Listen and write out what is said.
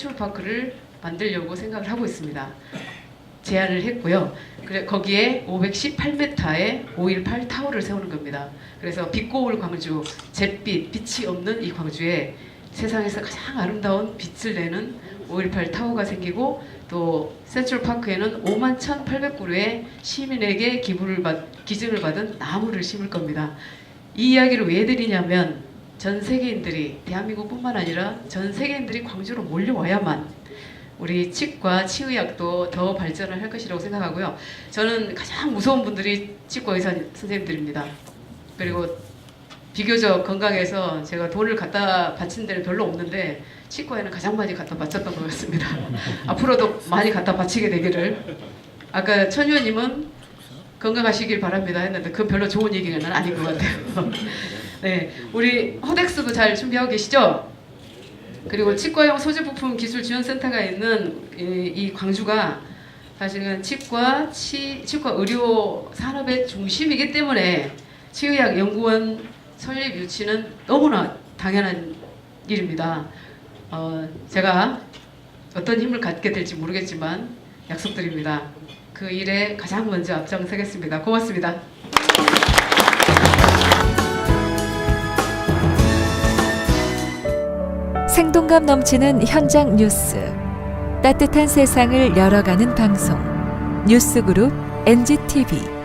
센트럴파크를 만들려고 생각을 하고 있습니다. 제안을 했고요. 그래 거기에 518m의 518 타워를 세우는 겁니다. 그래서 빛고울 광주, 잿빛, 빛이 없는 이 광주에 세상에서 가장 아름다운 빛을 내는 518 타워가 생기고 또 센트럴 파크에는 5만 1,800그루의 시민에게 기부를 받, 기증을 받은 나무를 심을 겁니다. 이 이야기를 왜 드리냐면 전 세계인들이 대한민국뿐만 아니라 전 세계인들이 광주로 몰려와야만 우리 치과 치의학도 더 발전을 할 것이라고 생각하고요. 저는 가장 무서운 분들이 치과 의사 선생님들입니다. 그리고 비교적 건강해서 제가 돈을 갖다 바친 데는 별로 없는데 치과에는 가장 많이 갖다 바쳤던 것 같습니다. 앞으로도 많이 갖다 바치게 되기를. 아까 천 의원님은 건강하시길 바랍니다 했는데 그 별로 좋은 얘기는 아닌 것 같아요. 네, 우리 허덱스도 잘 준비하고 계시죠? 그리고 치과용 소재 부품 기술 지원 센터가 있는 이, 이 광주가 사실은 치과 치, 치과 의료 산업의 중심이기 때문에 치의학 연구원 설립 유치는 너무나 당연한 일입니다. 어, 제가 어떤 힘을 갖게 될지 모르겠지만 약속드립니다. 그 일에 가장 먼저 앞장서겠습니다. 고맙습니다. 생동감 넘치는 현장 뉴스. 따뜻한 세상을 열어가는 방송. 뉴스그룹 NGTV.